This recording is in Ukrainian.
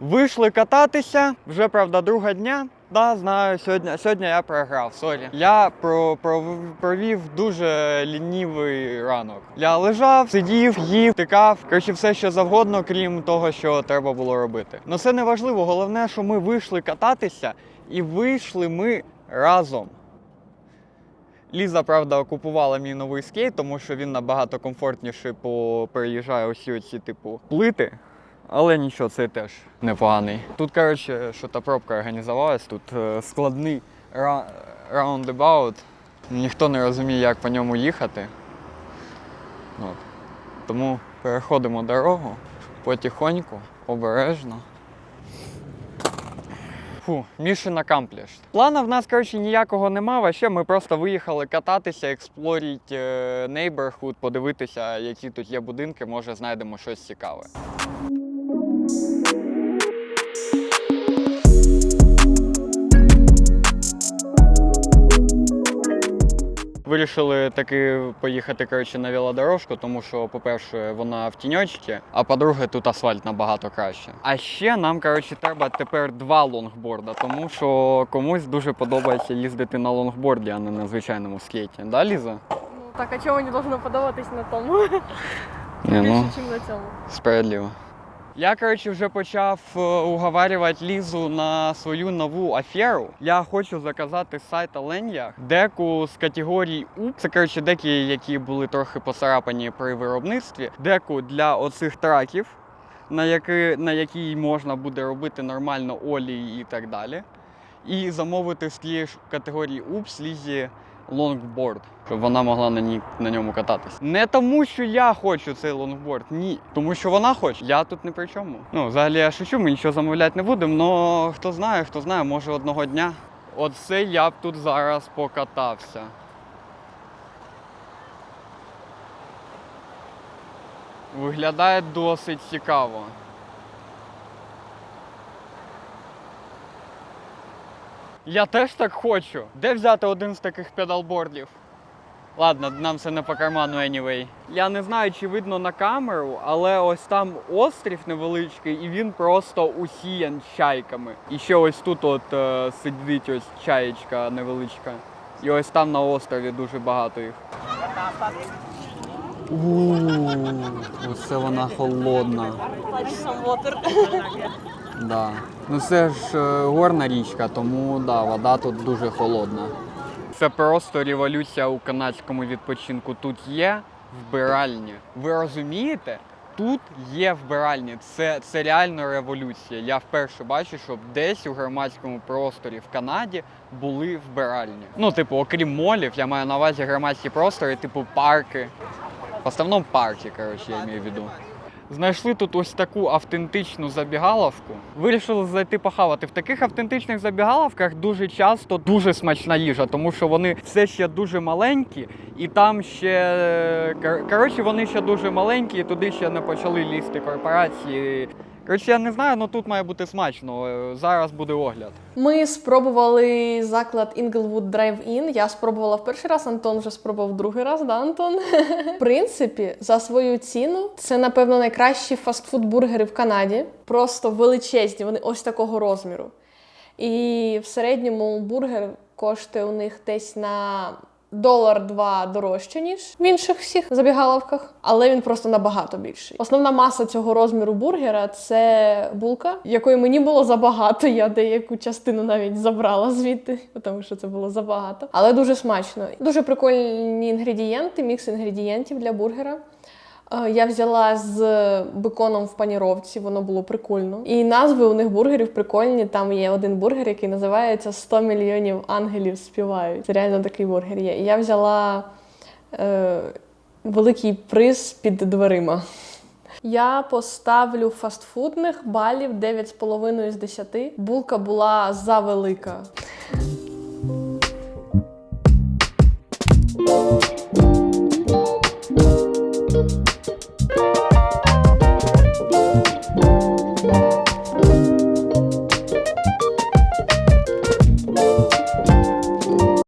Вийшли кататися, вже правда друга дня. Да, знаю, сьогодні, сьогодні я програв, сорі. Я про, про, провів дуже лінівий ранок. Я лежав, сидів, їв, тикав, коротше, все що завгодно, крім того, що треба було робити. Ну це не важливо. Головне, що ми вийшли кататися, і вийшли ми разом. Ліза, правда, окупувала мій новий скейт, тому що він набагато комфортніше по переїжджає усі оці типу плити. Але нічого, це теж непоганий. Тут, коротше, що та пробка організувалась, тут е, складний ра- roundabout. Ніхто не розуміє, як по ньому їхати. От. Тому переходимо дорогу потихоньку, обережно. Фу, mission accomplished. Плана в нас, коротше, ніякого нема, а ще ми просто виїхали кататися, експлоріть е, neighborhood, подивитися, які тут є будинки, може знайдемо щось цікаве. Вирішили таки поїхати коротше, на велодорожку, тому що, по-перше, вона в тіньочці, а по-друге, тут асфальт набагато краще. А ще нам коротше, треба тепер два лонгборда, тому що комусь дуже подобається їздити на лонгборді, а не на звичайному скейті. Да, Ліза? Ну, так, а чого не должно подобатись на тому? Більше, ну, ніж на цьому. справедливо. Я, коротше, вже почав е, уговарювати Лізу на свою нову аферу. Я хочу заказати з сайта Леня деку з категорії УП. Це коротше деки, які були трохи поцарапані при виробництві. Деку для оцих траків, на які, на якій можна буде робити нормально олії і так далі. І замовити з тієї ж категорії УП Лізі лонгборд, щоб вона могла на, ній, на ньому кататись. Не тому, що я хочу цей лонгборд, ні. Тому що вона хоче. Я тут не при чому. Ну, взагалі я шучу, ми нічого замовляти не будемо, але хто знає, хто знає, може одного дня. Оце я б тут зараз покатався. Виглядає досить цікаво. Я теж так хочу. Де взяти один з таких педалбордів? Ладно, нам це не по карману anyway. Я не знаю, чи видно на камеру, але ось там острів невеличкий, і він просто усіян чайками. І ще ось тут от е, сидить ось чаєчка невеличка. І ось там на острові дуже багато їх. Ууу, оце вона холодна. Да. Ну це ж е, горна річка, тому да, вода тут дуже холодна. Це просто революція у канадському відпочинку. Тут є вбиральні. Ви розумієте? Тут є вбиральні. Це, це реально революція. Я вперше бачу, щоб десь у громадському просторі в Канаді були вбиральні. Ну, типу, окрім молів, я маю на увазі громадські простори, типу парки. В основному парки, коротше, я маю в виду. Знайшли тут ось таку автентичну забігаловку. Вирішили зайти похавати. В таких автентичних забігаловках дуже часто дуже смачна їжа, тому що вони все ще дуже маленькі, і там ще кор- коротше, вони ще дуже маленькі, і туди ще не почали лізти корпорації. Коротше, я не знаю, але тут має бути смачно. Е, Зараз буде огляд. Ми спробували заклад Inglewood Drive-In. Я спробувала в перший раз, Антон вже спробував другий раз, да, Антон? В принципі, за свою ціну це, напевно, найкращі фастфуд-бургери в Канаді. Просто величезні, вони ось такого розміру. І в середньому бургер коштує у них десь на долар-два дорожче, ніж в інших всіх забігаловках, але він просто набагато більший. Основна маса цього розміру бургера це булка, якої мені було забагато. Я деяку частину навіть забрала звідти, тому що це було забагато. Але дуже смачно. Дуже прикольні інгредієнти, мікс інгредієнтів для бургера. Я взяла з беконом в паніровці, воно було прикольно. І назви у них бургерів прикольні. Там є один бургер, який називається «100 мільйонів ангелів співають. Це реально такий бургер є. І я взяла е, великий приз під дверима. Я поставлю фастфудних балів 9,5 з 10. Булка була завелика.